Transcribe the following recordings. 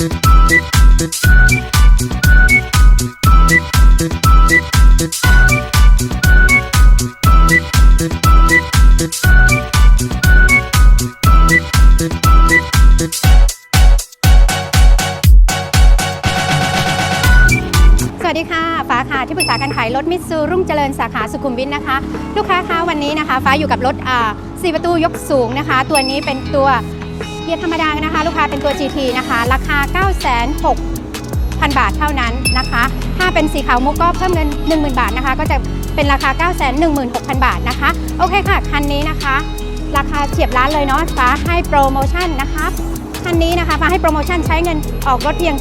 วัสดีค่ะ ฟ้าค่ะที่ปรึกษาการขายรถมิตซูรุ่งเจริญสาขาสุขุมวิทนะคะ ลูกค้าคะวันนี้นะคะ ฟ้าอยู่กับรถอ่าสี่ประตูยกสูงนะคะ ตัวนี้เป็นตัว กียร์ธรรมดานะคะ ลูกค้าเป็นตัว GT นะคะ ราคา 9 6 0 0 0 บาทเท่านั้นนะคะ ถ้าเป็นสีขาวมุกก็เพิ่มเงิน 10,000 บาทนะคะ ก็จะเป็นราคา 9 1 6 0 0 0 บาทนะคะ โอเคค่ะ คันนี้นะคะ ราคาเฉียบล้านเลยเนาะฟ้าให้โปรโมชั่นนะคะคันนี้นะคะฟ้าให้โปรโมชั่นใช้เงินออกรถเพียง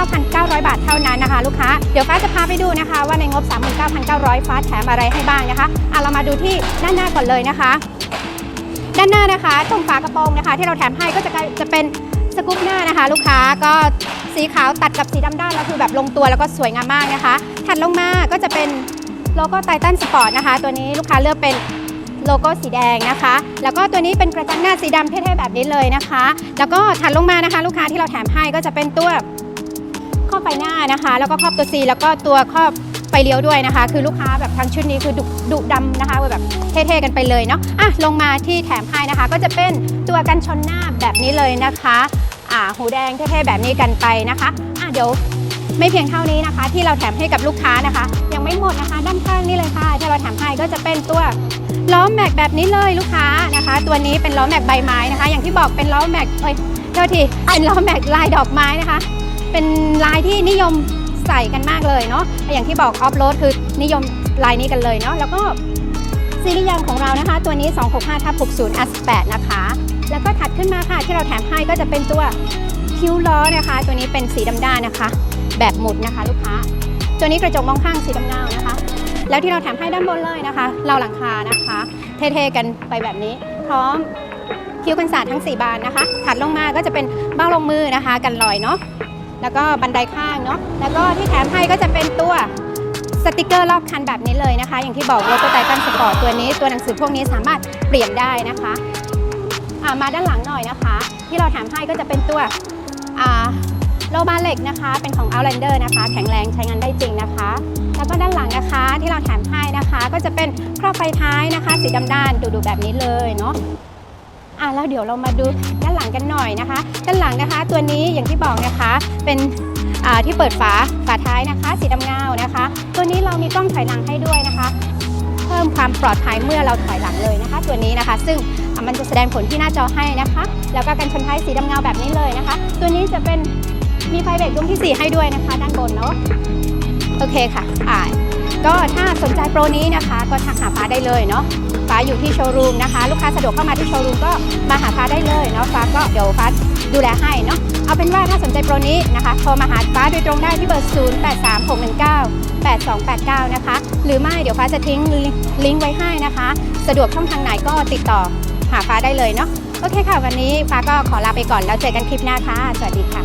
39,900 บาทเท่านั้นนะคะ ลูกค้า เดี๋ยวฟ้าจะพาไปดูนะคะ ว่าในงบ 39,900 ฟ้าแถมอะไรให้บ้างนะคะอะเรามาดูที่ด้านหน้าก่อนเลยนะคะ ด้านหน้านะคะตรงฝากระโปรงนะคะ ที่เราแถมให้ก็จะจะเป็นสกู๊ปหน้านะคะ ลูกค้าก็สีขาวตัดกับสีดำด้านแล้วคือแบบลงตัวแล้วก็สวยงามมากนะคะ ถัดลงมาก็จะเป็นโลโก้ไททันสปอร์ตนะคะ ตัวนี้ลูกค้าเลือกเป็นโลโก้สีแดงนะคะ แล้วก็ตัวนี้เป็นกระจังหน้าสีดำเท่ๆแบบนี้เลยนะคะ แล้วก็ถัดลงมานะคะ ลูกค้าที่เราแถมให้ก็จะเป็นตัวครอบไฟหน้านะคะ แล้วก็ครอบตัว C แล้วก็ตัวครอบ ไฟเลี้ยวด้วยนะคะ คือลูกค้าแบบทั้งชุดนี้คือดุดุดำนะคะแบบเท่ๆกันไปเลยเนาะอะลงมาที่แถมให้นะคะ ก็จะเป็นตัวกันชนหน้าแบบนี้เลยนะคะอ่าหูแดงเท่ๆแบบนี้กันไปนะคะอะเดี๋ยวไม่เพียงเท่านี้นะคะ ที่เราแถมให้กับลูกค้านะคะ ยังไม่หมดนะคะ ด้านข้างนี่เลยค่ะที่เราแถมให้ก็จะเป็นตัวล้อแม็กแบบนี้เลยลูกค้านะคะ ตัวนี้เป็นล้อแม็กใบไม้นะคะ อย่างที่บอกเป็นล้อแม็กเอ้ยโทษทีเป็นล้อแม็กลายดอกไม้นะคะ เป็นลายที่นิยม ใส่กันมากเลยเนาะอย่างที่บอกออฟโรดคือนิยมลายนี้กันเลยเนาะแล้วก็ซีรีส์ยางของเรานะคะ ตัวนี้ 265ทับ60 S8 นะคะ แล้วก็ถัดขึ้นมาค่ะ ที่เราแถมให้ก็จะเป็นตัวคิ้วล้อนะคะ ตัวนี้เป็นสีดำด้านนะคะ แบบหมุดนะคะลูกค้า ตัวนี้กระจกมองข้างสีดำเงานะคะ แล้วที่เราแถมให้ด้านบนเลยนะคะ เราหลังคานะคะ เท่ๆกันไปแบบนี้ พร้อมคิ้วกันสาดทั้ง 4 บานนะคะ ถัดลงมาก็จะเป็นเบ้าลงมือนะคะ กันลอยเนาะ แล้วก็บันไดข้างเนาะแล้วก็ที่แถมให้ก็จะเป็นตัวสติกเกอร์รอบคันแบบนี้เลยนะคะ อย่างที่บอกโลโก้ไททันสปอร์ตตัวนี้ตัวหนังสือพวกนี้สามารถเปลี่ยนได้นะคะมาด้านหลังหน่อยนะคะ ที่เราแถมให้ก็จะเป็นตัวโลบาเหล็กนะคะ เป็นของ Outlander นะคะ แข็งแรงใช้งานได้จริงนะคะ แล้วก็ด้านหลังนะคะที่เราแถมให้นะคะ ก็จะเป็นครอบไฟท้ายนะคะ สีดำด้านดูๆแบบนี้เลยเนาะ อะแล้วเดี๋ยวเรามาดูด้านหลังกันหน่อยนะคะ ด้านหลังนะคะตัวนี้อย่างที่บอกนะคะเป็นอ่าที่เปิดฝาฝาท้ายนะคะ สีดำเงานะคะ ตัวนี้เรามีกล้องถอยหลังให้ด้วยนะคะ เพิ่มความปลอดภัยเมื่อเราถอยหลังเลยนะคะ ตัวนี้นะคะ ซึ่งอะมันจะแสดงผลที่หน้าจอให้นะคะ แล้วก็กันชนท้ายสีดำเงาแบบนี้เลยนะคะ ตัวนี้จะเป็นมีไฟเบรกดวงที่ 4 ให้ด้วยนะคะ ด้านบนเนาะโอเคค่ะอ่า ก็ถ้าสนใจโปรนี้นะคะก็ทักหาฟ้าได้เลยเนาะฟ้าอยู่ที่โชว์รูมนะคะ ลูกค้าสะดวกเข้ามาที่โชว์รูมก็มาหาฟ้าได้เลยเนาะฟ้าก็เดี๋ยวฟ้าดูแลให้เนาะเอาเป็นว่าถ้าสนใจโปรนี้นะคะโทรมาหาฟ้าโดยตรงได้ที่เบอร์ 0 8 3 6 1 9 8 2 8 9 นะคะ หรือไม่เดี๋ยวฟ้าจะทิ้งลิงก์ไว้ให้นะคะ สะดวกช่องทางไหนก็ติดต่อหาฟ้าได้เลยเนาะโอเคค่ะ วันนี้ฟ้าก็ขอลาไปก่อนแล้วเจอกันคลิปหน้าค่ะ สวัสดีค่ะ